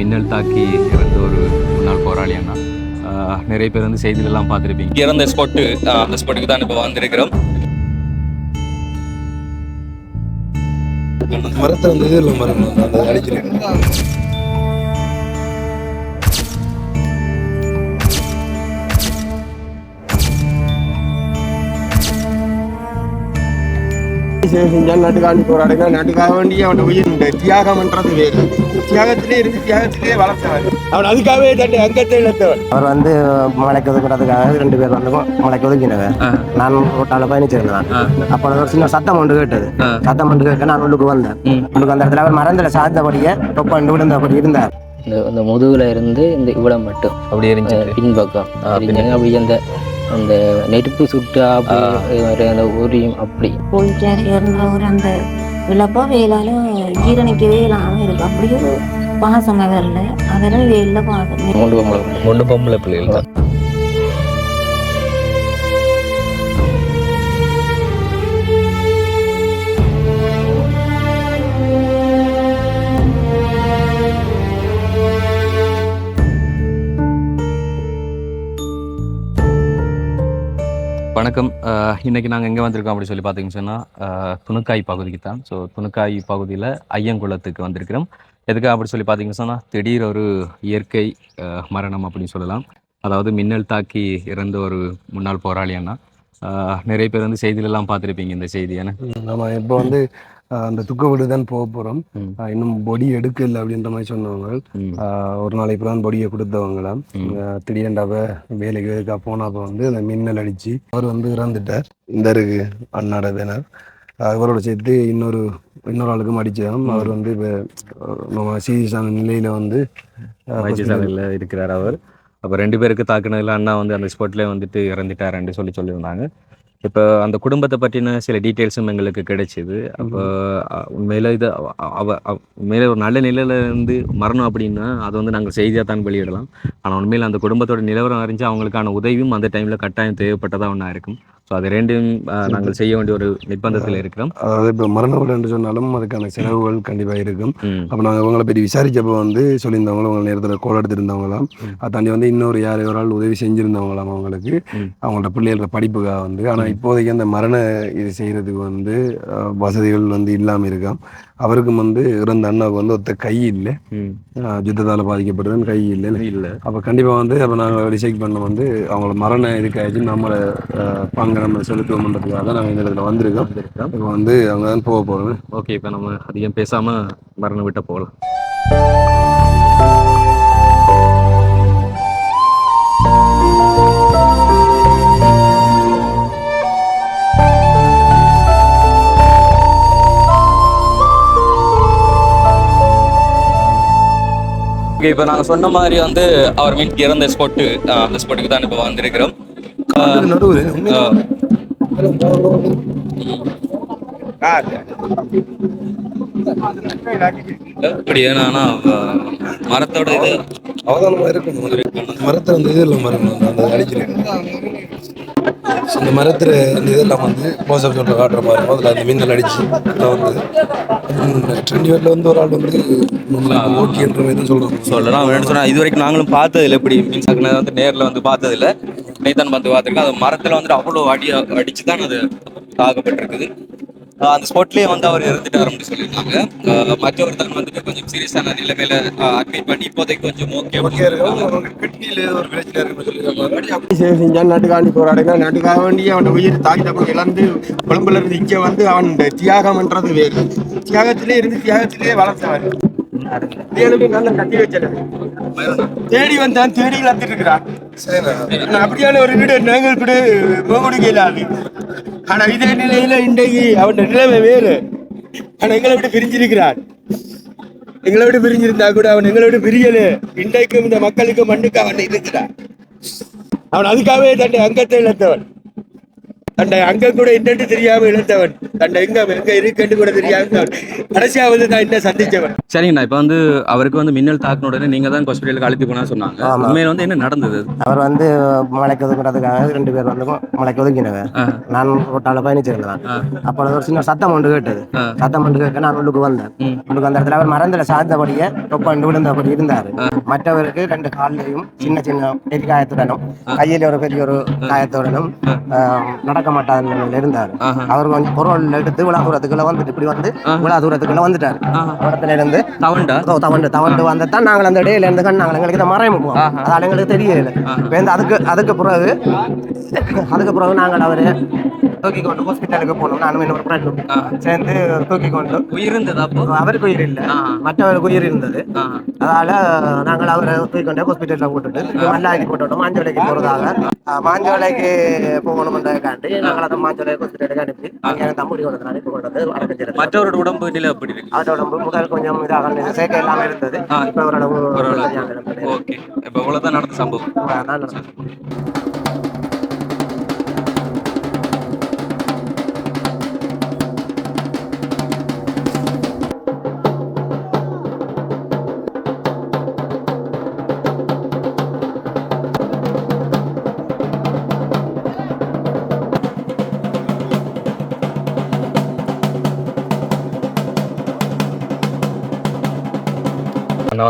மின்னல் தாக்கி இறந்த ஒரு முன்னாள் போராளி அண்ணா. ஆஹ் நிறைய பேர் வந்து செய்திகளெல்லாம் பார்த்துருப்பீங்க. இறந்த ஸ்பாட்டு அந்த ஸ்பாட்டுக்கு தான் இப்போ வந்திருக்கிறோம். மரத்தை வந்து இதில் மரம் அந்த அடிக்கிறேன் செஞ்சால் நாட்டுக்காண்டி போராடுங்க நாட்டுக்காக வேண்டி அவன் உயிர் தியாகம்ன்றது வேறு. தியாகத்திலே இருந்து தியாகத்திலே வளர்த்தவன். அவன் அதுக்காகவே தன்னை அங்கத்தை இழத்தவன். அவர் வந்து மலைக்கு ஒதுக்குறதுக்காக ரெண்டு பேர் வந்து மலைக்கு ஒதுக்கினவர். நான் ரோட்டால பயணிச்சிருந்தேன் அப்போ ஒரு சின்ன சத்தம் ஒன்று கேட்டது. சத்தம் ஒன்று கேட்க நான் உள்ளுக்கு வந்தேன். உள்ளுக்கு வந்த இடத்துல அவர் மறந்துல சாத்தபடியே தொப்பண்டு விழுந்தபடி இருந்தார். இந்த இந்த முதுகுல இருந்து இந்த இவ்வளவு மட்டும். அப்படி இருந்துச்சு பின்பக்கம். அப்படி அந்த அந்த நெருப்பு சுட்டா ஒரு அந்த உரியும் அப்படி. போயிட்டாரு. இறந்த ஒரு அந்த இழப்போ வேலால ஜீரணிக்கவே இல்லாம இருக்கு. அப்படி ஒரு பாசம் அவர்ல அவரை வேல பாசம். ஒன்று பொம்பளை பிள்ளைகள் தான். வணக்கம். இன்னைக்கு நாங்கள் எங்கே வந்திருக்கோம் அப்படி சொல்லி பார்த்தீங்கன்னு சொன்னால் துணுக்காய் பகுதிக்கு தான். ஸோ துணுக்காய் பகுதியில் ஐயங்குளத்துக்கு வந்திருக்கிறோம். எதுக்காக அப்படி சொல்லி பார்த்தீங்கன்னு சொன்னால் திடீர் ஒரு இயற்கை மரணம் அப்படின்னு சொல்லலாம். அதாவது மின்னல் தாக்கி இறந்த ஒரு முன்னாள் போராளி அண்ணா. நிறைய பேர் வந்து செய்தியிலலாம் பார்த்துருப்பீங்க இந்த செய்தி ஏன்னா நம்ம இப்போ வந்து அந்த துக்க வீடு தான் போக போகிறோம். இன்னும் பொடி எடுக்கல அப்படின்ற மாதிரி சொன்னவங்க. ஒரு நாளைக்கு தான் பொடியை கொடுத்தவங்களாம். திடீரெண்டாவ வேலைக்கு எதுக்கா போனப்போ வந்து அந்த மின்னல் அடிச்சு அவர் வந்து இறந்துட்டார். இந்த இருக்கு அண்ணாட பேனர் அவரோட சேர்த்து இன்னொரு இன்னொரு ஆளுக்கும் அடிச்சோம் அவர் வந்து இப்போ நம்ம சீரியஸான நிலையில வந்து இருக்கிறார் அவர். அப்போ ரெண்டு பேருக்கு தாக்குனதுல அண்ணா வந்து அந்த ஸ்பாட்லேயே வந்துட்டு இறந்துட்டாருன்னு சொல்லி சொல்லியிருந்தாங்க. இப்போ அந்த குடும்பத்தை பற்றின சில டீட்டெயில்ஸும் எங்களுக்கு கிடைச்சிது. அப்போ உண்மையில இது அவ- உண்மையில ஒரு நல்ல நிலையில இருந்து மரணம் அப்படின்னா அதை வந்து நாங்கள் செய்தியாக தான் வெளியிடலாம். ஆனால் உண்மையில் அந்த குடும்பத்தோட நிலவரம் அறிஞ்சு அவங்களுக்கான உதவியும் அந்த டைமில் கட்டாயம் தேவைப்பட்டதாக ஒன்றா இருக்கும். ஸோ அது ரெண்டும் நாங்கள் செய்ய வேண்டிய ஒரு நிர்பந்தத்தில் இருக்கிறோம். அதாவது இப்போ மரண என்று சொன்னாலும் அதுக்கான செலவுகள் கண்டிப்பாக இருக்கும். அப்போ நாங்கள் இவங்களை பற்றி விசாரிச்சப்போ வந்து சொல்லியிருந்தவங்களும் உங்களை நேரத்தில் கோல் எடுத்திருந்தவங்களாம். அதை தாண்டி வந்து இன்னொரு யார் ஒரு ஆள் உதவி செஞ்சுருந்தவங்களாம் அவங்களுக்கு. அவங்களோட பிள்ளைகளோட படிப்புக்காக வந்து. ஆனால் இப்போதைக்கு அந்த மரண இது செய்கிறதுக்கு வந்து வசதிகள் வந்து இல்லாமல் இருக்காம். அவருக்கும் வந்து இறந்த அண்ணாவுக்கு வந்து ஒத்த கை இல்லை. யுத்தத்தால் பாதிக்கப்பட்டதுன்னு கை இல்லை. இல்லை. அப்போ கண்டிப்பாக வந்து அப்போ நாங்கள் டிசைட் பண்ண வந்து அவங்கள மரண இதுக்காச்சு நம்மளை அஹ், பங்கு நம்ம செலுத்துவோம்ன்றதுக்காக தான் நாங்கள் இந்த இடத்துல வந்திருக்கோம். இப்போ வந்து அவங்க தான் போக போகிறோம் ஓகே இப்போ நம்ம அதிகம் பேசாமல் மரணம் விட்ட போகலாம். ஓகே இப்போ நாங்கள் சொன்ன மாதிரி வந்து அவர் மீன் இறந்த ஸ்பாட்டு அந்த ஸ்பாட்டுக்கு தான் இப்போ வந்திருக்கிறோம். இப்படி ஏன்னா மரத்தோட இது அவதானமா இருக்கும் மரத்தை வந்து இதில் மரம் அந்த அடிக்கிறேன் அந்த மரத்துல அந்த இதெல்லாம் வந்து க்ளோஸ்அப் சொல்ற காட்டுற மாதிரி அதில் அந்த மின்னல் அடிச்சு வந்து ட்ரெண்ட் வந்து ஒரு ஆள் வந்து ஓகேன்ற மாதிரி தான் சொல்கிறாங்க சொல்லலாம். அவன் என்ன சொன்னா இது வரைக்கும் நாங்களும் பார்த்ததில்ல. எப்படி? மீன்ஸ் வந்து நேரில் வந்து பார்த்ததில்ல. நேத்தான் வந்து பார்த்துருக்கோம் அது மரத்தில் வந்துட்டு அவ்வளோ அடி அடிச்சு தான் அது தாக்கப்பட்டிருக்குது. ஆஹ் அந்த ஸ்பாட்லேயே வந்து அவர் இறந்துட்டாருன்னு சொல்லியிருந்தாங்க. ஆஹ் மற்றவர் தான் வந்துட்டு கொஞ்சம் சீரியஸான நிலைமையில அட்மிட் பண்ணி இப்போதைக்கு கொஞ்சம் ஓகே கிட்னியில் ஒரு பிரச்சனை இருக்குன்னு செஞ்சால் நாட்டுக்காண்டி போராடுங்க நாட்டுக்காக வேண்டி அவன் உயிர் தாய் தப்பம் இழந்து கொழும்புல இருந்து இங்கே வந்து அவன் தியாகம்ன்றது வேறு. தியாகத்திலே இருந்து தியாகத்திலே வளர்த்தவன் நல்ல கட்டி வச்சது தேடி வந்தான் தேடி வளர்த்துட்டு இருக்கிறான் அப்படியான ஒரு வீடு நாங்கள் கூட இயலாது. ஆனா இதே நிலையில இன்றைக்கு அவன் நிலைமை வேறு. ஆனா எங்களை விட்டு பிரிஞ்சிருக்கிறான் எங்களை விட்டு பிரிஞ்சிருந்தா கூட அவன் எங்களை விட்டு பிரியல. இன்றைக்கும் இந்த மக்களுக்கு மண்ணுக்கு அவன் இருக்கிறான் அவன் அதுக்காகவே தன்னை அங்கத்தை இழந்தவன். அந்த அங்க கூட என்னன்னு தெரியாம இழந்தவன் அந்த எங்க எங்க இருக்குன்னு கூட தெரியாம இருந்தவன். கடைசியாவது நான் என்ன சந்திச்சவன் சரிங்கண்ணா இப்போ வந்து அவருக்கு வந்து மின்னல் தாக்கின உடனே நீங்கள் தான் ஹாஸ்பிட்டலுக்கு அழைத்து போனா சொன்னாங்க. உண்மையில வந்து என்ன நடந்தது அவர் வந்து மலைக்கு ஒதுக்குறதுக்காக ரெண்டு பேர் வந்து மலைக்கு ஒதுக்கினவ ஆ. நான் ரோட்டால பயணிச்சிருந்தேன். அப்பொழுது ஒரு சின்ன சத்தம் ஒன்று கேட்டது. சத்தம் ஒன்று கேட்க நான் உள்ளுக்கு வந்தேன். உள்ளுக்கு வந்த இடத்துல அவர் மறந்துல சாய்ந்தபடியே தொப்பண்டு விழுந்தபடி இருந்தாரு மற்றவருக்கு ரெண்டு கால்லையும் சின்ன சின்ன பெரிய காயத்துடனும் கையில ஒரு பெரிய ஒரு காயத்துடனும் ஆஹ், நடக்க நிலையில இருந்தாரு. அவர் கொஞ்சம் பொருள் எடுத்து விழா தூரத்துக்குள்ள வந்துட்டு இப்படி வந்து விழா தூரத்துக்குள்ள வந்துட்டாரு. இடத்துல இருந்து தவண்டா? தவண்டு தவண்டு வந்ததான் நாங்கள் அந்த இடையில இருந்து நாங்கள் எங்களுக்கு இதை மறைமுகம். அதால எங்களுக்கு தெரியல. இந்த அதுக்கு அதுக்கு பிறகு அதுக்கு பிறகு நாங்கள் அவரு தூக்கி கொண்டு ஹாஸ்பிட்டலுக்கு போனோம் நானும் இன்னொரு ஃப்ரெண்டும் சேர்ந்து தூக்கி கொண்டு உயிர் இருந்ததா அப்போ அவருக்கு உயிர் இல்லை. மற்றவருக்கு உயிர் இருந்தது. அதால நாங்கள் அவரை தூக்கி கொண்டு ஹாஸ்பிட்டலில் போட்டுட்டு மல்லாக்கி போட்டுவிட்டோம் மாஞ்சோலைக்கு போறதாக. அஹ், மாஞ்சோலைக்கு போகணும்ன்றதுக்காண்டி நாங்கள் அதை மாஞ்சோலை ஹாஸ்பிட்டலுக்கு அனுப்பி அங்கே எனக்கு தம்பி கொண்டு அனுப்பி கொண்டு வந்து அடக்கம் மற்றவரோட உடம்பு நிலை அப்படி இருக்கு? அவரோட உடம்பு முதல் கொஞ்சம் இதாக சேர்க்கை இல்லாமல் இருந்தது. இப்போ ஓரளவு. ஓகே. இப்போ இவ்வளோதான் நடந்த சம்பவம்.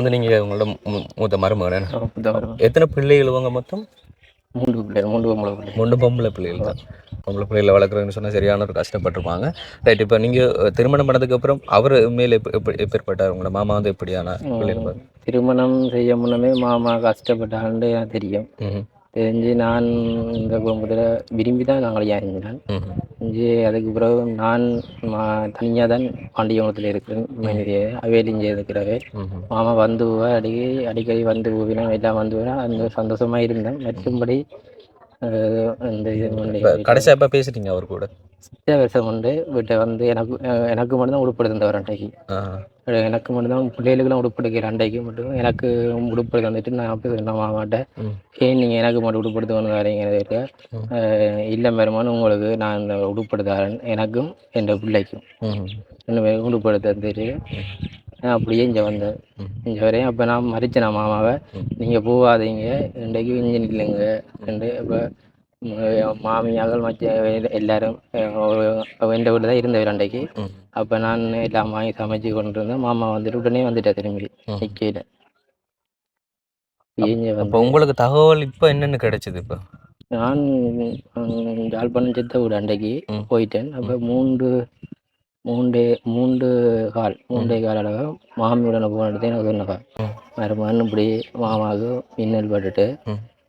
வந்து நீங்கள் உங்களோட மூத்த மருமகன்? எத்தனை பிள்ளைகள் இவங்க மொத்தம்? மூன்று பிள்ளை மூன்று பொம்பளை பிள்ளை மூணு பொம்பளை பிள்ளைகள் தான். பொம்பளை பிள்ளைகளை வளர்க்குறதுன்னு சொன்னால் சரியான ஒரு கஷ்டப்பட்டிருப்பாங்க. ரைட் இப்போ நீங்கள் திருமணம் பண்ணதுக்கு அப்புறம் அவர் மேலே எப்படி எப்பேற்பட்டார்? உங்களோட மாமா வந்து எப்படியான திருமணம் செய்ய முன்னமே மாமா கஷ்டப்பட்டான்னு தெரியும். தெரிஞ்சு நான் இந்த குடும்பத்தில் விரும்பி தான் செஞ்சேன் ம் செஞ்சு அதுக்கு பிறகு நான் தனியாக தான் பாண்டியகுளத்தில் இருக்கிறேன். மனைவியை அவேலிஞ்சு இருக்கிறவே ம் மாமா வந்து போவா அடிக்கடி அடிக்கடி வந்து போவினோம் எல்லாம் வந்து அந்த சந்தோஷமா இருந்தேன். மற்றும்படி இந்த கடைசியாக எப்போ பேசுறீங்க அவர் கூட? சித்த வருஷம் உண்டு வீட்டை வந்து எனக்கு எனக்கு மட்டும்தான் உடுப்படுது இந்த அண்டைக்கு ஆ. எனக்கு மட்டும்தான் பிள்ளைகளுக்கெல்லாம் உடுப்படுக்கிற அண்டைக்கு மட்டும் எனக்கு உடுப்படுது வந்துட்டு நான் அப்படி சொன்ன மாமாட்ட ம். ஏன் நீங்கள் எனக்கு மட்டும் உடுப்படுத்து வந்து வரீங்க ம். இல்லை பெருமானும் உங்களுக்கு நான் இந்த உடுப்படுத்தாரன் எனக்கும் என் பிள்ளைக்கும். ரெண்டு பேரும் உடுப்படுத்த தெரியும் நான் அப்படியே இங்கே வந்தேன். இங்கே வரையும் அப்போ நான் மறிச்சேன் மாமாவை நீங்கள் போகாதீங்க இன்றைக்கு இன்ஜின் இல்லைங்க ரெண்டு இப்போ மாமியார்கள் மற்ற எல்லாரும் எந்த வீட்டில் தான் இருந்தவர் ரெண்டைக்கு ம். அப்போ நான் எல்லாம் வாங்கி சமைச்சு கொண்டு இருந்தேன் மாமா வந்துட்டு உடனே வந்துட்டேன் திரும்பி அப்போ வந்து உங்களுக்கு தகவல் இப்போ என்னென்னு கிடைச்சது இப்போ? நான் யாழ்ப்பாணம் சித்த வீடு அன்றைக்கு ம். போயிட்டேன். அப்போ மூன்று மூன்றே மூன்று கால் மூன்றே கால் அளவு மாமியுடன் போனது எனக்கு சொன்னப்பா ம். மருமகன் இப்படி மாமாவுக்கு மின்னல் பட்டுட்டு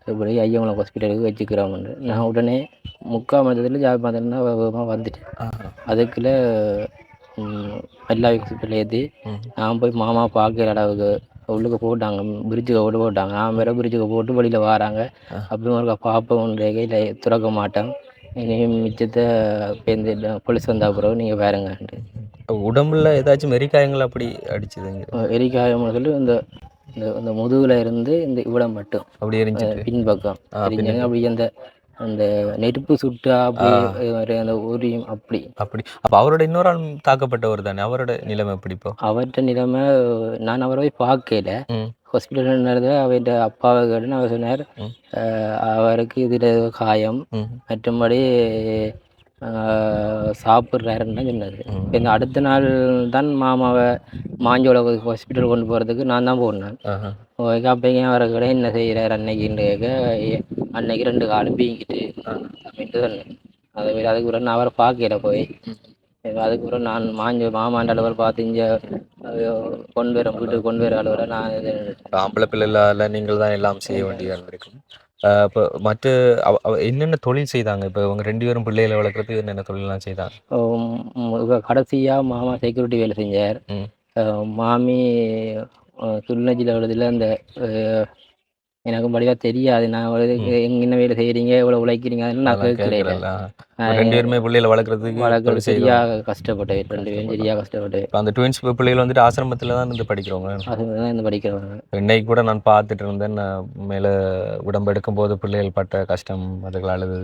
இப்படி ஐயங்குளம் ஹாஸ்பிட்டலுக்கு வச்சுக்கிறோம்னு நான் உடனே முக்கால் மதத்தில் யாழ்ப்பாணத்தில் தான் வேகமாக வந்துட்டேன். அதுக்குள்ள எல்லா ஹாஸ்பிட்டல் ஏற்றி. நான் போய் மாமா பார்க்குற அளவுக்கு உள்ளுக்கு போட்டாங்க பிரிட்ஜுக்கு போட்டு போட்டாங்க. நான் வேற பிரிட்ஜுக்கு போட்டு வெளியில் வராங்க. ஆ. அப்படி ஒரு பார்ப்போம் இல்லை திறக்க மாட்டேன். இனியும் மிச்சத்தை பேருந்து போலீஸ் வந்த பிறகு நீங்கள் வேறுங்கன்ட்டு உடம்புல ஏதாச்சும் மெரிக்காயங்கள் அப்படி அடிச்சதுங்க. எரிக்காயம் முதல்ல இந்த இந்த இந்த முதுகுல இருந்து இந்த இவ்வளவு மட்டும். அப்படி எரிஞ்சிட்டு. பின்பக்கம். அப்படி அந்த அந்த நெருப்பு சுட்டா அப்படி அந்த உரியும் அப்படி. அப்படி. அப்போ அவரோட இன்னொரு ஆள் தாக்கப்பட்டவர் தானே? அவரோட நிலைமை எப்படி இப்போ? அவர்கிட்ட நிலைமை நான் அவரை போய் பார்க்கல. ஹாஸ்பிட்டல் நடந்த அவர்கிட்ட அப்பாவை கேட்டு அவர் சொன்னார். அவருக்கு இதில் காயம். மற்றும்படி சாப்பிட்றாருன்னு சொன்னார். இந்த அடுத்த நாள் தான் மாமாவை மாஞ்சோள ஹாஸ்பிட்டல் கொண்டு போகிறதுக்கு நான் தான் போனேன். ஓகே அப்போ வர கூட என்ன செய்கிறார் அன்னைக்குன்னு கேட்க "ஏ, அன்னைக்கு ரெண்டு காலும் வீங்கிட்டு அப்படின்ட்டு சொன்னேன். அதை அதுக்கு நான் அவரை பார்க்கல போய். அதுக்கு பிறகு நான் மாஞ்ச மாமாண்ட அளவில் பார்த்து இங்கே கொண்டு வர வீட்டுக்கு கொண்டு வர அளவில் நான் ஆம்பளை பிள்ளைல நீங்கள் தான் எல்லாம் செய்ய வேண்டியதாக இருக்கும். இப்போ மற்ற என்னென்ன தொழில் செய்தாங்க? இப்போ இவங்க ரெண்டு பேரும் பிள்ளைகளை வளர்க்குறதுக்கு என்னென்ன தொழிலெலாம் செய்தாங்க? கடைசியாக மாமா செக்யூரிட்டி வேலை செஞ்சார். மாமி சுருநஜியில் உள்ளதில் அந்த அஹ், எனக்கு வடிவாக தெரியாது. நான் ஒரு எங்க என்ன வேலை செய்கிறீங்க எவ்வளோ உழைக்கிறீங்க? அதெல்லாம் நான். இப்ப ரெண்டு பேருமே பிள்ளைகளை வளர்க்குறதுக்கு வளர்க்குறது சரியாக கஷ்டப்பட்டேன் ரெண்டு பேரும் சரியாக கஷ்டப்பட்டு இப்போ அந்த ட்வின்ஸ் பிள்ளைகள் வந்துட்டு ஆசிரமத்தில் தான் இருந்து படிக்கிறவங்க. அது தான் இந்த படிக்கிறவங்க. இன்னைக்கு கூட நான் பார்த்துட்டு இருந்தேன். நான் மேலே உடம்பு எடுக்கும்போது பிள்ளைகள் பட்ட கஷ்டம் அதுகள் அழுது.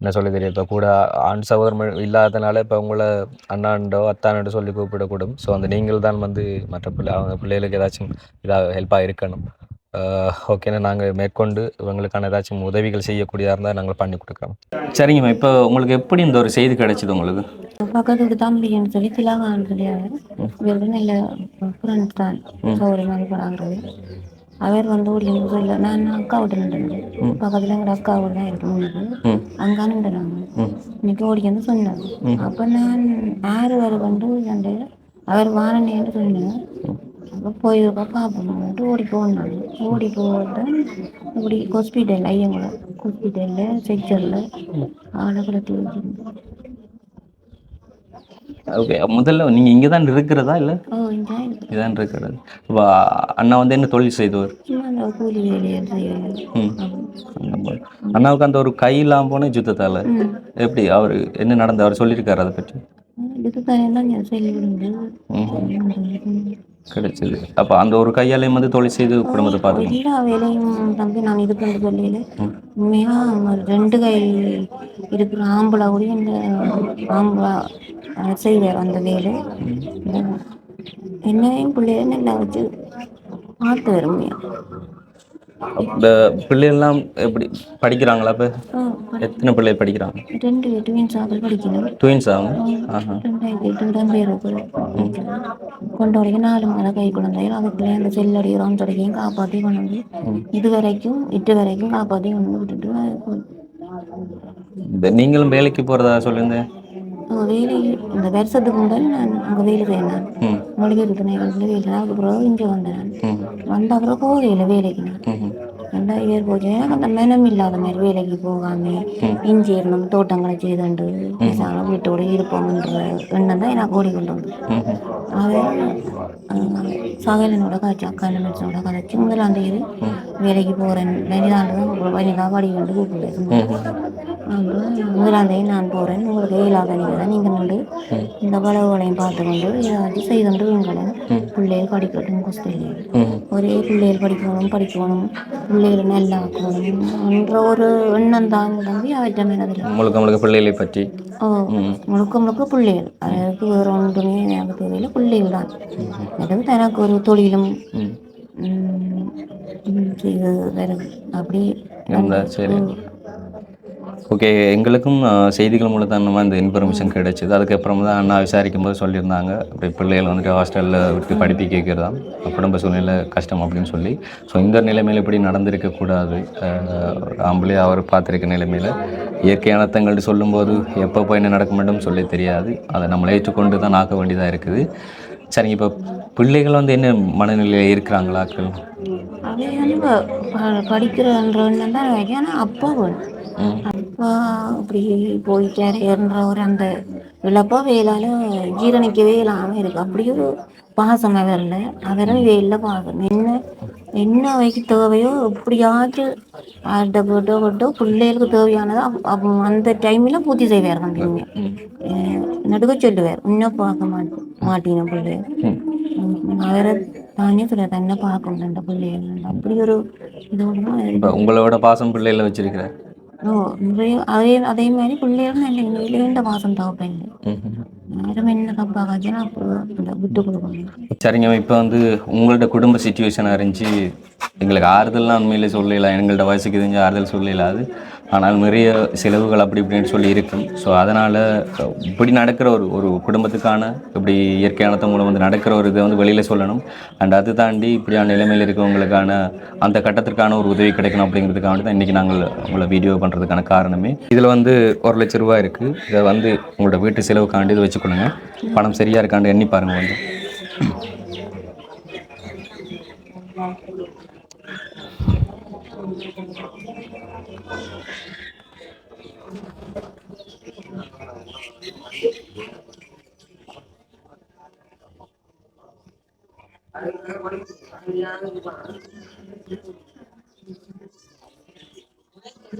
என்ன சொல்ல தெரியும்? இப்போ கூட ஆண் சகோதரம் இல்லாதனால இப்போ உங்களை அண்ணாண்டோ அத்தானோ சொல்லி கூப்பிடக்கூடும். ஸோ அந்த நீங்கள் தான் வந்து மற்ற பிள்ளை அவங்க பிள்ளைகளுக்கு ஏதாச்சும் இதாக ஹெல்ப்பாக இருக்கணும். ஓகேண்ணா நாங்கள் மேற்கொண்டு இவங்களுக்கான ஏதாச்சும் உதவிகள் செய்யக்கூடியதாக இருந்தால் நாங்கள் பண்ணி கொடுக்குறோம் சரிங்கம்மா இப்போ உங்களுக்கு எப்படி இந்த ஒரு செய்தி கிடைச்சிது உங்களுக்கு? பக்கத்துக்கு தம்பின்னு சொல்லி அவர் இவருக்கு நல்ல ஃப்ரெண்ட் தான். மாதிரி அவர் வந்து வந்து சொல்ல நான் அக்கா விட்டு நின்றுனேன் பக்கத்தில் எங்களோட அக்கா விட தான் இருக்கு முன்னுக்கு அங்கே நின்றுனாங்க இன்னைக்கு ஓடி வந்து சொன்னாங்க அப்போ நான் ஆறு வரை அந்த அவர் வாரண்டேன்னு சொன்னேன். போயிருக்கா பார்ப்போம் ஓடி போனாங்க. ஓடி போதான் இப்படி ஹாஸ்பிட்டல் ஐயங்குளம் ஹாஸ்பிட்டலில் செக்சரில் வச்சிருந்தேன் ஓகே முதல்ல நீங்கள் இங்கே தான் இருக்கிறதா இல்லை? இதான் இருக்கிறது. இப்போ அண்ணா வந்து என்ன தொழில் செய்தவர். அண்ணாவுக்கு அந்த ஒரு கை இல்லாமல் போன யுத்தத்தால் எப்படி அவர் என்ன நடந்து அவர் சொல்லியிருக்காரு அதை பற்றி? சொல்லி கிடைச்சது. அப்போ அந்த ஒரு கையாலையும் வந்து தொழில் செய்து குடும்பத்தை பார்த்துக்கணும். எல்லா வேலையும் தம்பி நான் இது பண்ண சொல்லல உண்மையா ஒரு ரெண்டு கை இருக்கிற ஆம்பளை கூட இந்த ஆம்பளை செய்வார் அந்த வேலை. என்னையும் பிள்ளைய நல்லா வச்சு பார்த்து வருமையா இந்த பிள்ளைகள்லாம் எப்படி படிக்கிறாங்களா இப்போ எத்தனை பிள்ளைகள் படிக்கிறாங்க? ரெண்டு ட்வின்ஸ் ஆக்கள் படிக்கணும். ட்வின்ஸ் ஆகும் ரெண்டாயிரத்தி எட்டு கொண்டு வரைக்கும் நாலு மாதம் கை குழந்தைகள் அதுக்குள்ளே அந்த செல்லடி ரோம் தொடக்கியும் காப்பாற்றி கொண்டு வந்து இது வரைக்கும் இட்டு வரைக்கும் காப்பாற்றி கொண்டு வந்து விட்டுட்டு நீங்களும் வேலைக்கு போகிறதா சொல்லியிருந்தேன் அங்க வேலை இந்த வருஷத்துக்கு முதல் நான் அங்கே வேலை செய்யணும் ம். மொழிகை நேரத்தில் வேலை அதுக்கு பிறகு இங்கே வந்தேன். வந்த அப்புறம் போகையில் வேலைக்கு நான். ரெண்டாயிரம் பேர் போச்சு. எனக்கு அந்த மனம் இல்லாத மாதிரி வேலைக்கு போகாம இஞ்சி இருந்தோம் தோட்டங்களை செய்துண்டு பேசாம வீட்டோட இருப்போம்ன்ற எண்ணம் தான் எனக்கு ஓடிக்கொண்டு வந்து அவன் சகலனோட காய்ச்சி அக்கா மனுஷனோட கதைச்சு முதலாம் தேதி வேலைக்கு போகிறேன் வனிதாண்டு தான் வனிதா வந்து கூப்பிடுவேன் முதலாம் தேதி நான் போகிறேன் உங்களுக்கு இயலாத நீங்கள் தான் நீங்கள் வந்து இந்த வளவுகளையும் பார்த்துக்கொண்டு ஏதாச்சும் செய்துண்டு உங்களை பிள்ளைகள் படிக்கட்டும் கொஸ்டின் ஒரே பிள்ளைகள் படிக்கணும் படிக்கணும். பிள்ளைகள் நல்லா ஆக்கணும் என்ற ஒரு எண்ணம் தான் தம்பி அவற்றை மேனதில் முழுக்க முழுக்க பிள்ளைகளை பற்றி. ஓ முழுக்க முழுக்க பிள்ளைகள். அதற்கு வேறு ஒன்றுமே எனக்கு தேவையில்லை பிள்ளைகள் தான். அது தனக்கு ஒரு தொழிலும் செய்து அப்படி சரி. ஓகே எங்களுக்கும் செய்திகள் செய்திகள் மூலத்தனமாக இந்த இன்ஃபர்மேஷன் கிடைச்சிது. அதுக்கப்புறம் தான் அண்ணா விசாரிக்கும் போது சொல்லியிருந்தாங்க. அப்படி பிள்ளைகள் வந்துட்டு ஹாஸ்டலில் விட்டு படிப்பிக்க கேட்குறதா குடும்ப சூழ்நிலை கஷ்டம் அப்படின்னு சொல்லி. ஸோ இந்த நிலைமையில் இப்படி நடந்திருக்கக்கூடாது ஆம்பளே அவர் பார்த்துருக்க நிலைமையில். இயற்கையான தங்கள்ட்டு சொல்லும்போது எப்போ போய் என்ன நடக்க மட்டும் சொல்லி தெரியாது. அதை நம்மளை ஏற்றுக்கொண்டு தான் ஆக்க வேண்டியதாக இருக்குது. சரிங்க இப்போ பிள்ளைகள் வந்து என்ன மனநிலையில் இருக்கிறாங்களாக்கள் அதே வந்து தான். அப்பா வேணும் அப்படி போயிட்டாரு என்ற ஒரு அந்த இழப்பா வேலால ஜீரணிக்கவே இல்லாமல் இருக்கு. அப்படி ஒரு பாசம் அவரில். அவரும் வேலில் பாசம். என்ன என்ன வைக்க தேவையோ எப்படியாச்சும் ஆட்ட போட்டோ போட்டோ பிள்ளைகளுக்கு தேவையானதை அந்த டைமில் பூர்த்தி செய்வார் தம்பிங்க நடுக்க சொல்லுவார். இன்னும் பார்க்க மாட்டேன் மாட்டீங்க பிள்ளைய அவரை தானே சொல்ல தன்னை பார்க்கணும் அந்த பிள்ளைகள் அப்படி ஒரு இதோட உங்களோட பாசம் பிள்ளைகளை வச்சிருக்கிறேன் நிறைய அதே அதே மாதிரி பிள்ளைகளும் நல்ல இளையண்ட வாசம் தவப்பேன் யாரும் என்ன தப்பா காய்ச்சனா அப்போ இந்த விட்டு கொடுக்கணும் சரிங்க இப்போ வந்து உங்களோட குடும்ப சுச்சுவேஷன் அறிஞ்சு எங்களுக்கு ஆறுதல்லாம் உண்மையிலே சொல்லலாம் எங்கள்ட்ட வயசுக்கு தெரிஞ்ச ஆறுதல் சொல்லலாது ஆனால் நிறைய செலவுகள் அப்படி இப்படின்னு சொல்லி இருக்கும். ஸோ அதனால் இப்படி நடக்கிற ஒரு ஒரு குடும்பத்துக்கான இப்படி இயற்கையானத்த மூலம் வந்து நடக்கிற ஒரு இதை வந்து வெளியில் சொல்லணும். அண்ட் அது தாண்டி இப்படியான நிலைமையில் இருக்கிறவங்களுக்கான அந்த கட்டத்திற்கான ஒரு உதவி கிடைக்கணும் அப்படிங்கிறதுக்காக தான் இன்றைக்கி நாங்கள் உங்களை வீடியோ பண்ணுறதுக்கான காரணமே. இதில் வந்து ஒரு லட்ச ரூபாய் இருக்குது இதை வந்து உங்களோட வீட்டு செலவுக்காண்டி இதை வச்சுக்கொள்ளுங்க பணம் சரியாக இருக்காண்டு எண்ணி பாருங்கள் வந்து.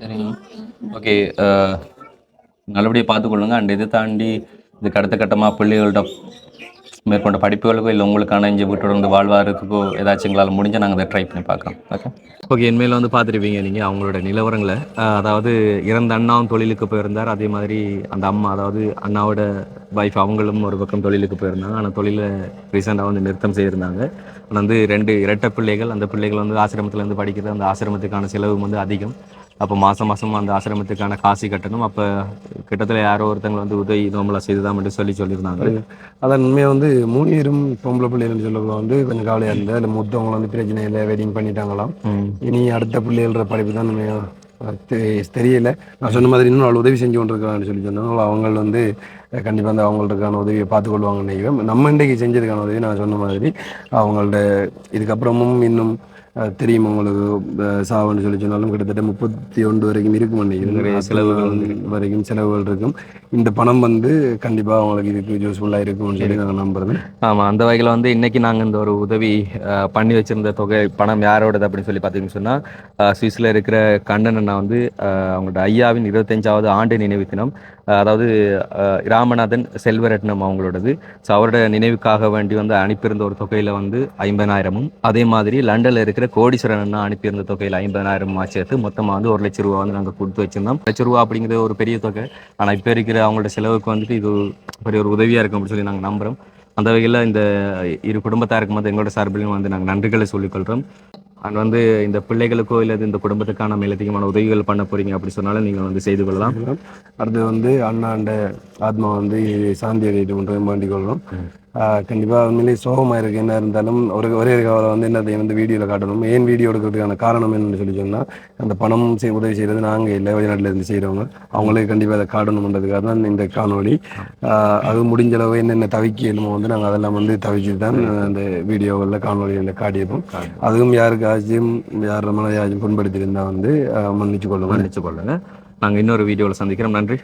சரிங்க. ஓகே uh, நல்லபடியாக பார்த்துக்கொள்ளுங்க. அண்ட் இதை தாண்டி இதுக்கு அடுத்த கட்டமாக பிள்ளைகளோட மேற்கொண்ட படிப்புகளுக்கோ இல்லை உங்களுக்கான இங்கே வீட்டோட வந்து வாழ்வாருக்கோ ஏதாச்சும் எங்களால் முடிஞ்சால் நாங்கள் அதை ட்ரை பண்ணி பார்க்குறோம் ஓகே ஓகே இனிமேல் வந்து பார்த்துருப்பீங்க நீங்கள் அவங்களோட நிலவரங்களை. அதாவது இறந்த அண்ணாவும் தொழிலுக்கு போயிருந்தார். அதே மாதிரி அந்த அம்மா அதாவது அண்ணாவோட வைஃப் அவங்களும் ஒரு பக்கம் தொழிலுக்கு போயிருந்தாங்க. ஆனால் தொழிலை ரீசெண்டாக வந்து நிறுத்தம் செய்திருந்தாங்க. ஆனால் வந்து ரெண்டு இரட்டை பிள்ளைகள் அந்த பிள்ளைகள் வந்து ஆசிரமத்துலேருந்து படிக்கிறது அந்த ஆசிரமத்துக்கான செலவு வந்து அதிகம். அப்போ மாதம் மாதம் அந்த ஆசிரமத்துக்கான காசு கட்டணும். அப்போ கிட்டத்தட்ட யாரோ ஒருத்தங்க வந்து உதவி நோம்பலா செய்துதான் மட்டும் சொல்லி சொல்லியிருந்தாங்க. அதான் உண்மையாக வந்து மூணு பேரும் பொம்பளை பிள்ளைகள்னு சொல்லக்குள்ள வந்து கொஞ்சம் கவலையாக இருந்தது. அதில் மூத்தவங்க வந்து பிரச்சனை இல்லை வெட்டிங் பண்ணிட்டாங்களாம். இனி அடுத்த பிள்ளைகள படிப்பு தான் தெ- தெரியல. நான் சொன்ன மாதிரி இன்னும் அவ்வளோ உதவி செஞ்சு கொண்டிருக்காங்கன்னு சொல்லி சொன்னாங்க அவங்க வந்து கண்டிப்பாக அந்த அவங்களுக்கான உதவியை பார்த்துக்கொள்வாங்கன்னு நினைக்கிறேன். நம்ம இன்றைக்கு செஞ்சதுக்கான உதவி நான் சொன்ன மாதிரி அவங்கள்ட்ட இதுக்கப்புறமும் இன்னும் தெரியும் உங்களுக்கு? சாவுன்னு சொல்லி சொன்னாலும் கிட்டத்தட்ட முப்பத்தி ஒன்று வரைக்கும் இருக்கும் நினைக்கிறேன் செலவுகள் வரைக்கும் செலவுகள் இருக்கும். இந்த பணம் வந்து கண்டிப்பாக அவங்களுக்கு இதுக்கு யூஸ்ஃபுல்லாக இருக்கும்னு சொல்லி நாங்கள் நம்புறேன் ஆமாம் அந்த வகையில் வந்து இன்னைக்கு நாங்கள் இந்த ஒரு உதவி பண்ணி வச்சிருந்த தொகை பணம் யாரோடது அப்படின்னு சொல்லி பார்த்தீங்கன்னு சொன்னால் சுவிஸில் இருக்கிற கண்ணன் அண்ணா வந்து அவங்களோட ஐயாவின் இருபத்தஞ்சாவது ஆண்டு நினைவு தினம் அதாவது ராமநாதன் செல்வரட்னம் அவங்களோடது. ஸோ அவரோட நினைவுக்காக வேண்டி வந்து அனுப்பியிருந்த ஒரு தொகையில் வந்து ஐம்பதாயிரமும் அதே மாதிரி லண்டனில் இருக்கிற கோடீஸ்வரன் அண்ணா அனுப்பியிருந்த தொகையில் ஐம்பதாயிரமும் சேர்த்து மொத்தமாக வந்து ஒரு லட்ச ரூபா வந்து நாங்கள் கொடுத்து வச்சிருந்தோம். லட்ச ரூபா அப்படிங்கிறது ஒரு பெரிய தொகை. ஆனால் இப்போ இருக்கிற அவங்களோட செலவுக்கு வந்துட்டு இது பெரிய ஒரு உதவியாக இருக்கும் அப்படின்னு சொல்லி நாங்கள் நம்புகிறோம் அந்த வகையில் இந்த இரு குடும்பத்தாருக்கும் வந்து எங்களோட சார்பிலும் வந்து நாங்கள் நன்றிகளை சொல்லிக்கொள்கிறோம் அண்ட் வந்து இந்த பிள்ளைகளுக்கோ இல்லை இந்த குடும்பத்துக்கான மேலதிகமான உதவிகள் பண்ண போறீங்க அப்படி சொன்னாலும் நீங்கள் வந்து செய்து கொள்ளலாம். அடுத்து வந்து அண்ணாண்ட ஆத்மா வந்து சாந்தி அடையிட்டு வேண்டிக் கொள்கிறோம். கண்டிப்பாக உண்மையிலேயே சோகமாக இருக்குது என்ன இருந்தாலும் ஒரு ஒரே ஒரு கவலை வந்து என்ன அதை வந்து வீடியோவில் காட்டணும். ஏன் வீடியோ எடுக்கிறதுக்கான காரணம் என்னன்னு சொல்லி சொன்னால் அந்த பணம் செய் உதவி செய்கிறது நாங்கள் இல்லை. வெளிநாட்டில் இருந்து செய்கிறவங்க அவங்களுக்கு கண்டிப்பாக அதை காட்டணுன்றதுக்காக தான் இந்த ஆஹ் அது முடிஞ்ச அளவு என்னென்ன தவிக்கணுமோ வந்து நாங்கள் அதெல்லாம் வந்து தவிச்சு தான் அந்த வீடியோவில் காணொலியில் காட்டியிருப்போம் அதுவும் யாருக்காச்சும் யார் மனதையாச்சும் புண்படுத்தியிருந்தால் வந்து மன்னிச்சு கொள்ளுங்கள் மன்னிச்சு கொள்ளுங்க. நாங்கள் இன்னொரு வீடியோவில் சந்திக்கிறோம். நன்றி.